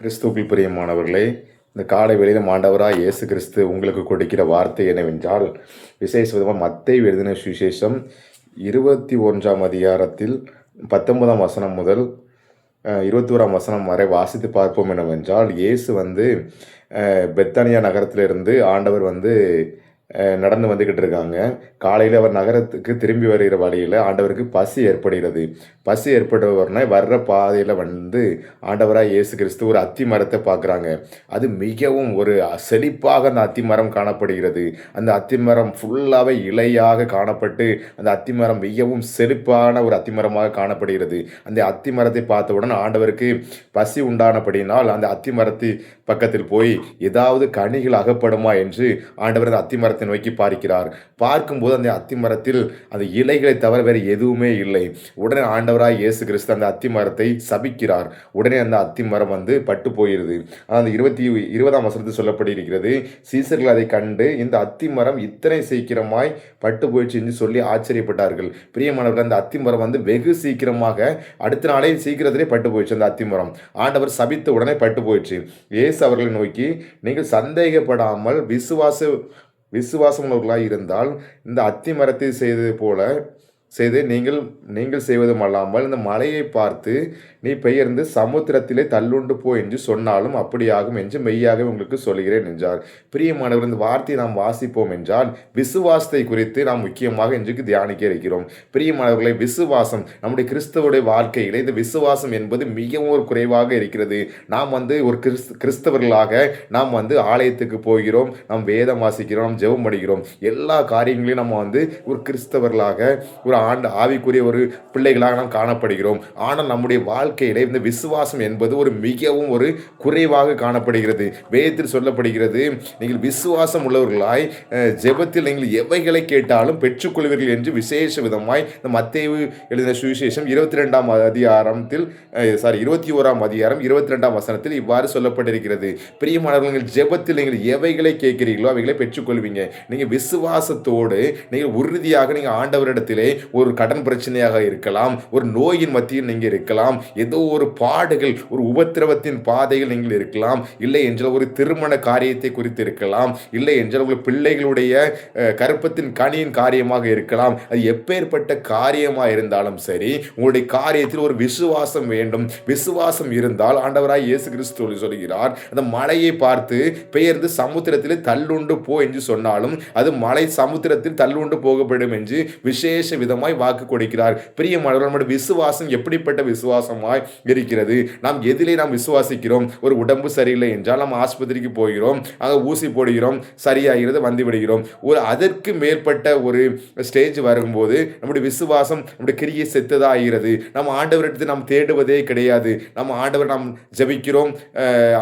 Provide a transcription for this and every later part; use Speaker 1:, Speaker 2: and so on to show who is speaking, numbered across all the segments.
Speaker 1: கிறிஸ்துவுக்குள் பிரியமானவர்களே இந்த காலை வெளியில் மாண்டவராக இயேசு கிறிஸ்து உங்களுக்கு கொடுக்கிற வார்த்தை என்னவென்றால் விசேஷ விதமாக மத்தை எழுதின சுவிசேஷம் இருபத்தி ஒன்றாம் அதிகாரத்தில் பத்தொன்பதாம் வசனம் முதல் இருபத்தோராம் இருபத்தி ஓராம் வசனம் வரை வாசித்து பார்ப்போம் என்னவென்றால் இயேசு வந்து பெத்தானியா நகரத்திலிருந்து ஆண்டவர் வந்து நடந்து வந்துக்கிட்டு இருக்காங்க. காலையில் அவர் நகரத்துக்கு திரும்பி வருகிற வழியில் ஆண்டவருக்கு பசி ஏற்படுகிறது. பசி ஏற்படுவர்னா வர்ற பாதையில் வந்து ஆண்டவராக இயேசு கிறிஸ்து ஒரு அத்தி மரத்தை பார்க்குறாங்க. அது மிகவும் ஒரு செழிப்பாக அந்த அத்தி மரம் காணப்படுகிறது. அந்த அத்தி மரம் ஃபுல்லாகவே இலையாக காணப்பட்டு அந்த அத்தி மரம் மிகவும் செழிப்பான ஒரு அத்தி மரமாக காணப்படுகிறது. அந்த அத்தி மரத்தை பார்த்தவுடன் ஆண்டவருக்கு பசி உண்டானபடினால் அந்த அத்தி மரத்தை பக்கத்தில் போய் ஏதாவது கனிகள் அகப்படுமா என்று ஆண்டவர் அந்த அத்தி மரத்தை நோக்கி பார்க்கிறார். பார்க்கும்போது அந்த அத்தி மரத்தில் அந்த இலைகளை தவிர வேறு எதுவுமே இல்லை. உடனே ஆண்டவராய் இயேசு கிறிஸ்து அந்த அத்தி மரத்தை சபிக்கிறார். உடனே அந்த அத்தி மரம் வந்து பட்டு போயிருது. ஆனால் அந்த இருபத்தி இருபதாம் வசனத்தில் சொல்லப்பட்டிருக்கிறது சீசர்கள் அதை கண்டு இந்த அத்திமரம் இத்தனை சீக்கிரமாய் பட்டு போயிடுச்சு என்று சொல்லி ஆச்சரியப்பட்டார்கள். பிரியமானவர்கள் அந்த அத்தி மரம் வந்து வெகு சீக்கிரமாக அடுத்த நாளே சீக்கிரத்திலே பட்டு போயிடுச்சு அந்த அத்திமரம் ஆண்டவர் சபித்த உடனே பட்டு போயிடுச்சு இயேசு அவர்களை நோக்கி நீங்கள் சந்தேகப்படாமல் விசுவாச விசுவாசமுள்ளவர்களாக இருந்தால் இந்த அத்தி மரத்தை செய்தது போல செய்து நீங்கள் நீங்கள் செய்வதும் அல்லாமல் இந்த மலையை பார்த்து நீ பெயர்ந்து சமுத்திரத்திலே தள்ளுண்டு போ என்று சொன்னாலும் அப்படியாகும் என்று மெய்யாகவே உங்களுக்கு சொல்கிறேன் என்றார். பிரியமானவர் இந்த வார்த்தையை நாம் வாசிப்போம் என்றால் விசுவாசத்தை குறித்து நாம் முக்கியமாக இன்றைக்கு தியானிக்க இருக்கிறோம். பிரியமானவர்களை விசுவாசம் நம்முடைய கிறிஸ்தவருடைய வாழ்க்கையில் இந்த விசுவாசம் என்பது மிகவும் ஒரு குறைவாக இருக்கிறது. நாம் வந்து ஒரு கிறிஸ்து கிறிஸ்தவர்களாக நாம் வந்து ஆலயத்துக்கு போகிறோம் நாம் வேதம் வாசிக்கிறோம் நாம் ஜெபம் படிக்கிறோம் எல்லா காரியங்களையும் நம்ம வந்து ஒரு கிறிஸ்தவர்களாக ஒரு ஆண்டு ஆவிக்குரிய ஒரு பிள்ளைகளாக நாம் காணப்படுகிறோம். ஆனால் நம்முடைய வாழ்க்கையிலே இந்த விசுவாசம் என்பது ஒரு மிகவும் ஒரு குறைவாக காணப்படுகிறது. வேதத்தில் சொல்லப்படுகிறது நீங்கள் விசுவாசம் உள்ளவர்களாய் ஜெபத்தில் நீங்கள் எவைகளை கேட்டாலும் பெற்றுக்கொள்வீர்கள் என்று விசேஷ விதமாய் இந்த மத்தேவு எழுதின சுவிசேஷம் இருபத்தி ரெண்டாம் அதிகாரத்தில் சாரி இருபத்தி ஓராம் அதிகாரம் இருபத்தி ரெண்டாம் வசனத்தில் இவ்வாறு சொல்லப்பட்டிருக்கிறது. பிரியமானவர்கள் நீங்கள் ஜெபத்தில் நீங்கள் எவைகளை கேட்கிறீர்களோ அவைகளை பெற்றுக்கொள்வீங்க. நீங்கள் விசுவாசத்தோடு நீங்கள் உறுதியாக நீங்கள் ஆண்டவரிடத்திலே ஒரு கடன் பிரச்சனையாக இருக்கலாம் ஒரு நோயின் மத்தியில் நீங்கள் இருக்கலாம் ஏதோ ஒரு பாடுகள் ஒரு உபத்திரவத்தின் பாதையில் நீங்கள் இருக்கலாம். இல்லை என்றால் ஒரு திருமண காரியத்தை குறித்து இருக்கலாம். இல்லை என்றால் உங்கள் பிள்ளைகளுடைய கருப்பத்தின் கனியின் காரியமாக இருக்கலாம். அது எப்பேற்பட்ட காரியமாக இருந்தாலும் சரி உங்களுடைய காரியத்தில் ஒரு விசுவாசம் வேண்டும். விசுவாசம் இருந்தால் ஆண்டவராய் இயேசு கிறிஸ்து சொல்கிறார் அந்த மலையை பார்த்து பெயர்ந்து சமுத்திரத்தில் தள்ளுண்டு போ என்று சொன்னாலும் அது மலை சமுத்திரத்தில் தள்ளுண்டு போகப்படும் என்று விசேஷ மூலமாய் வாக்கு கொடுக்கிறார். பிரியமானவர்கள் நம்முடைய விசுவாசம் எப்படிப்பட்ட விசுவாசமாய் இருக்கிறது? நாம் எதிலே நாம் விசுவாசிக்கிறோம். ஒரு உடம்பு சரியில்லை என்றால் நாம் ஆஸ்பத்திரிக்கு போகிறோம். அங்கே ஊசி போடுகிறோம். சரியாகிறது வந்து விடுகிறோம் ஒரு அதற்கு மேற்பட்ட ஒரு ஸ்டேஜ் வரும்போது நம்முடைய விசுவாசம் நம்முடைய கிரியை செத்ததாகிறது. நம்ம ஆண்டவரிடத்து நாம் தேடுவதே கிடையாது. நம்ம ஆண்டவர் நாம் ஜெபிக்கிறோம்.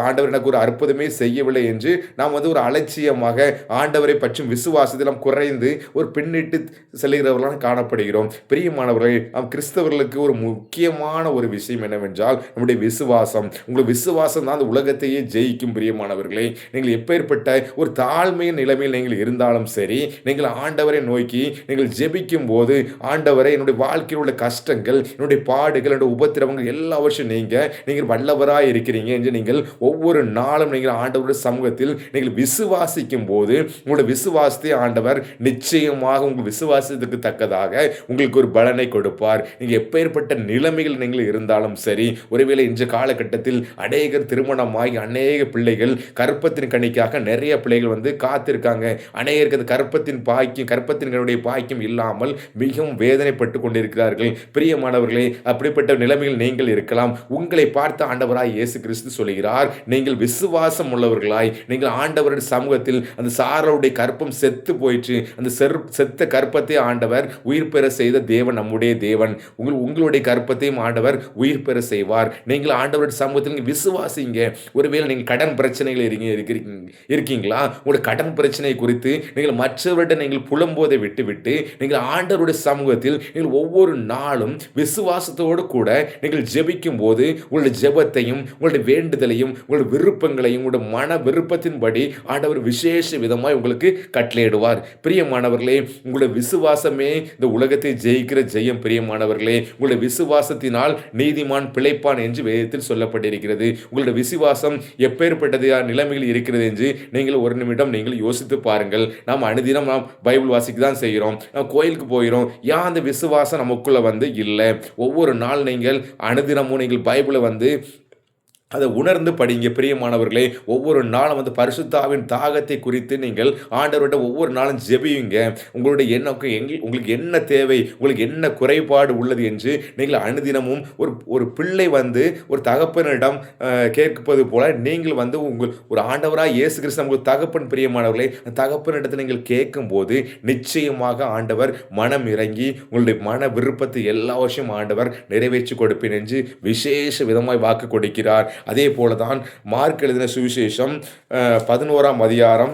Speaker 1: ஆண்டவர் எனக்கு ஒரு அற்புதமே செய்யவில்லை என்று நாம் வந்து ஒரு அலட்சியமாக ஆண்டவரை பற்றும் விசுவாசத்தில் நாம் குறைந்து ஒரு பின்னிட்டு செல்கிறவர்களாக காணப்படுகிறோம். பிரியமானவர்களே நாம் கிறிஸ்தவர்களுக்கு ஒரு முக்கியமான ஒரு விஷயம் என்னவென்றால் நம்முடைய விசுவாசம். உங்கள் விசுவாசம் தான் அந்த உலகத்தையே ஜெயிக்கும் பிரியமானவர்களே. நீங்கள் எப்பேற்பட்ட ஒரு தாழ்மையின் நிலைமையில் நீங்கள் இருந்தாலும் சரி நீங்கள் ஆண்டவரை நோக்கி நீங்கள் ஜெபிக்கும் போது ஆண்டவரை என்னுடைய வாழ்க்கையில் உள்ள கஷ்டங்கள் என்னுடைய பாடுகள் என்னுடைய உபத்திரவங்கள் எல்லாவற்றையும் நீங்கள் நீங்கள் வல்லவராக இருக்கிறீங்க என்று நீங்கள் ஒவ்வொரு நாளும் நீங்கள் ஆண்டவருடைய சமூகத்தில் நீங்கள் விசுவாசிக்கும் போது உங்களுடைய விசுவாசத்தை ஆண்டவர் நிச்சயமாக உங்கள் விசுவாசத்துக்கு தக்கதாக உங்களுக்கு ஒரு பலனை கொடுப்பார். நீங்கள் எப்பேற்பட்ட நிலைமைகள் நீங்கள் இருந்தாலும் சரி ஒருவேளை இன்று காலகட்டத்தில் அநேகர் திருமணமாகி அநேக பிள்ளைகள் கற்பத்தின் கணிக்காக நிறைய பிள்ளைகள் வந்து காத்திருக்காங்க. அநேகருக்கு அந்த கற்பத்தின் பாய்க்கும் கற்பத்தின் பாய்க்கும் இல்லாமல் மிகவும் வேதனைப்பட்டு கொண்டிருக்கிறார்கள். பிரியமானவர்களே அப்படிப்பட்ட நிலைமையில் நீங்கள் இருக்கலாம். உங்களை பார்த்து ஆண்டவராய் இயேசு கிறிஸ்து சொல்கிறார் நீங்கள் விசுவாசம் உள்ளவர்களாய் நீங்கள் ஆண்டவருடைய சமூகத்தில் அந்த சாரலுடைய கற்பம் செத்து போயிற்று. அந்த செர் செத்த கற்பத்தை ஆண்டவர் உயிர் பெற செய்த தேவன் நம்முடைய தேவன். உங்கள் உங்களுடைய கற்பத்தையும் ஆண்டவர் உயிர் பெற செய்வார். நீங்கள் ஆண்டவருடைய சமூகத்தில் நீங்கள் விசுவாசிங்க. ஒருவேளை நீங்கள் கடன் பிரச்சனைகள் இருக்கீங்க இருக்கிறீங்க இருக்கீங்களா? உங்களுடைய கடன் பிரச்சனை குறித்து நீங்கள் மற்றவரிடம் நீங்கள் புலம்போதை விட்டுவிட்டு நீங்கள் ஆண்டவருடைய சமூகத்தில் நீங்கள் ஒவ்வொரு நாளும் விசுவாசத்தோடு கூட நீங்கள் ஜெபிக்கும் போது உங்களுடைய ஜெபத்தையும் உங்களுடைய வேண்டுதலையும் உங்களுடைய விருப்பங்களையும் உங்களுடைய மன விருப்பத்தின்படி ஆண்டவர் விசேஷ விதமாய் உங்களுக்கு கட்டளையிடுவார். பிரியமானவர்களே உங்களுடைய விசுவாசமே இந்த உலக உலகத்தை ஜெயிக்கிற ஜெயம் பிரியமானவர்களே உங்களுடைய விசுவாசத்தினால் நீதிமான் பிழைப்பான் என்று வேதத்தில் சொல்லப்பட்டிருக்கிறது. உங்களுடைய விசுவாசம் எப்பேற்பட்டது நிலைமையில் இருக்கிறது என்று நீங்கள் ஒரு நிமிடம் நீங்கள் யோசித்து பாருங்கள். நாம் அனுதினம் நாம் பைபிள் வாசிக்க தான் செய்கிறோம். நாம் கோயிலுக்கு போகிறோம். ஏன் அந்த விசுவாசம் நமக்குள்ளே வந்து இல்லை? ஒவ்வொரு நாள் நீங்கள் அனுதினமும் நீங்கள் பைபிளை வந்து அதை உணர்ந்து படிங்க பிரியமானவர்களே ஒவ்வொரு நாளும் வந்து பரிசுத்தாவின் தாகத்தை குறித்து நீங்கள் ஆண்டவர்கிட்ட ஒவ்வொரு நாளும் ஜெபியுங்க. உங்களுடைய என்ன எங்கள் உங்களுக்கு என்ன தேவை உங்களுக்கு என்ன குறைபாடு உள்ளது என்று நீங்கள் அனுதினமும் ஒரு ஒரு பிள்ளை வந்து ஒரு தகப்பனிடம் கேட்பது போல நீங்கள் வந்து உங்கள் ஒரு ஆண்டவராக இயேசு கிறிஸ்து உங்களுக்கு தகப்பன் பிரியமானவர்களே அந்த தகப்பனிடத்தில் நீங்கள் கேட்கும்போது நிச்சயமாக ஆண்டவர் மனம் இறங்கி உங்களுடைய மன விருப்பத்தை எல்லா வருஷம் ஆண்டவர் நிறைவேற்றி கொடுப்பேன் என்று விசேஷ விதமாய் வாக்கு கொடுக்கிறார். அதே போல தான் மார்க் எழுதின சுவிசேஷம் பதினோராம் அதிகாரம்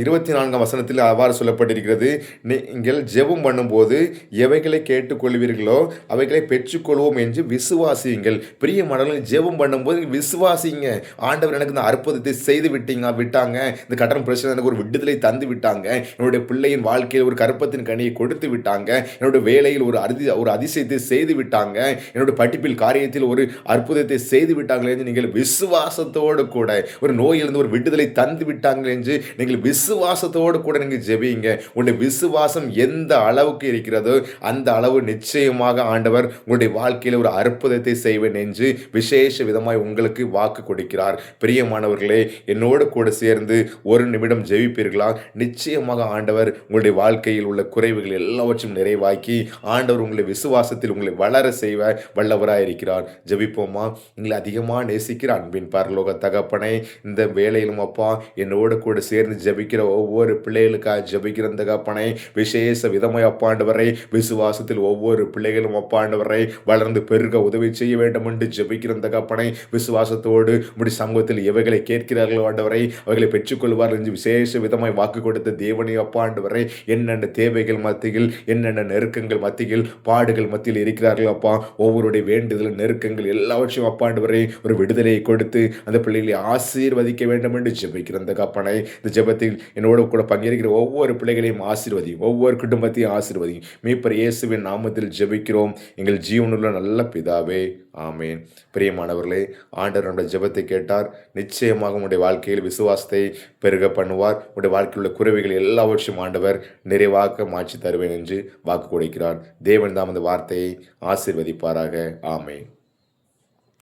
Speaker 1: இருபத்தி நான்காம் வசனத்தில் அவ்வாறு சொல்லப்பட்டிருக்கிறது. நீங்கள் ஜெபம் பண்ணும்போது எவைகளை கேட்டுக்கொள்வீர்களோ அவைகளை பெற்றுக்கொள்வோம் என்று விசுவாசியுங்கள். பிரிய மடலும் ஜெபம் பண்ணும்போது விசுவாசிங்க ஆண்டவர் எனக்கு இந்த அற்புதத்தை செய்து விட்டீங்க விட்டாங்க. இந்த கட்டண பிரச்சனை எனக்கு ஒரு விடுதலை தந்து விட்டாங்க. என்னுடைய பிள்ளையின் வாழ்க்கையில் ஒரு கருப்பத்தின் கனியை கொடுத்து விட்டாங்க. என்னுடைய வேலையில் ஒரு அதி ஒரு அதிசயத்தை செய்து விட்டாங்க. என்னுடைய படிப்பில் காரியத்தில் ஒரு அற்புதத்தை செய்து விட்டாங்களே என்று நீங்கள் விசுவாசத்தோடு கூட ஒரு நோயிலிருந்து ஒரு விடுதலை தந்து விட்டாங்களே என்று நீங்கள் விசுவாசத்தோடு கூட நீங்கள் ஜெபிங்க. உங்களுடைய விசுவாசம் எந்த அளவுக்கு இருக்கிறதோ அந்த அளவு நிச்சயமாக ஆண்டவர் உங்களுடைய வாழ்க்கையில் ஒரு அற்புதத்தை செய்வேன் என்று விசேஷ விதமாய் உங்களுக்கு வாக்கு கொடுக்கிறார். பிரியமானவர்களே என்னோடு கூட சேர்ந்து ஒரு நிமிடம் ஜெபிப்பீர்களா? நிச்சயமாக ஆண்டவர் உங்களுடைய வாழ்க்கையில் உள்ள குறைவுகள் எல்லாவற்றையும் நிறைவாக்கி ஆண்டவர் உங்களை விசுவாசத்தில் உங்களை வளர செய்வ வல்லவராக இருக்கிறார். ஜெபிப்போமா? உங்களை அதிகமாக நேசிக்கிற அன்பின் பரலோக தகப்பனை இந்த வேலையிலும் அப்பா என்னோடு கூட சேர்ந்து ஜெபிக்கிற ஒவ்வொரு பிள்ளைகளுக்காக ஜெபிக்கிற கப்பனை விசேஷ விதமாய் அப்பாண்டவரை விசுவாசத்தில் ஒவ்வொரு பிள்ளைகளும் அப்பாண்டவரை வளர்ந்து பெருக உதவி செய்ய வேண்டும் என்று ஜெபிக்கிற கப்பனை விசுவாசத்தோடு முடி சமூகத்தில் எவைகளை கேட்கிறார்களோ ஆண்டவரை அவைகளை பெற்றுக்கொள்வார் என்று விசேஷ விதமாய் வாக்கு கொடுத்த தேவனை அப்பாண்டவரை என்னென்ன தேவைகள் மத்தியில் என்னென்ன நெருக்கங்கள் மத்தியில் பாடுகள் மத்தியில் இருக்கிறார்கள் அப்பா ஒவ்வொருடைய வேண்டுதல் நெருக்கங்கள் எல்லாவற்றையும் அப்பாண்டவரை ஒரு விடுதலையை கொடுத்து அந்த பிள்ளைகளை ஆசீர்வதிக்க வேண்டும் என்று ஜபிக்கிற அந்த கப்பனை இந்த குடும்பத்தில் என்னோடு கூட பங்கேற்கிற ஒவ்வொரு பிள்ளைகளையும் ஆசீர்வதியும். ஒவ்வொரு குடும்பத்தையும் ஆசீர்வதியும். மீப்பர் இயேசுவின் நாமத்தில் ஜெபிக்கிறோம். எங்கள் ஜீவனுள்ள நல்ல பிதாவே. ஆமேன். பிரியமானவர்களே ஆண்டவர் நம்முடைய ஜெபத்தை கேட்டார். நிச்சயமாக உங்களுடைய வாழ்க்கையில் விசுவாசத்தை பெருக பண்ணுவார். உங்களுடைய வாழ்க்கையில் உள்ள குறைவுகள் எல்லாவற்றையும் ஆண்டவர் நிறைவாக்க மாற்றி தருவேன் என்று வாக்கு கொடுக்கிறார். தேவன் தாம் அந்த வார்த்தையை ஆசிர்வதிப்பாராக. ஆமேன்.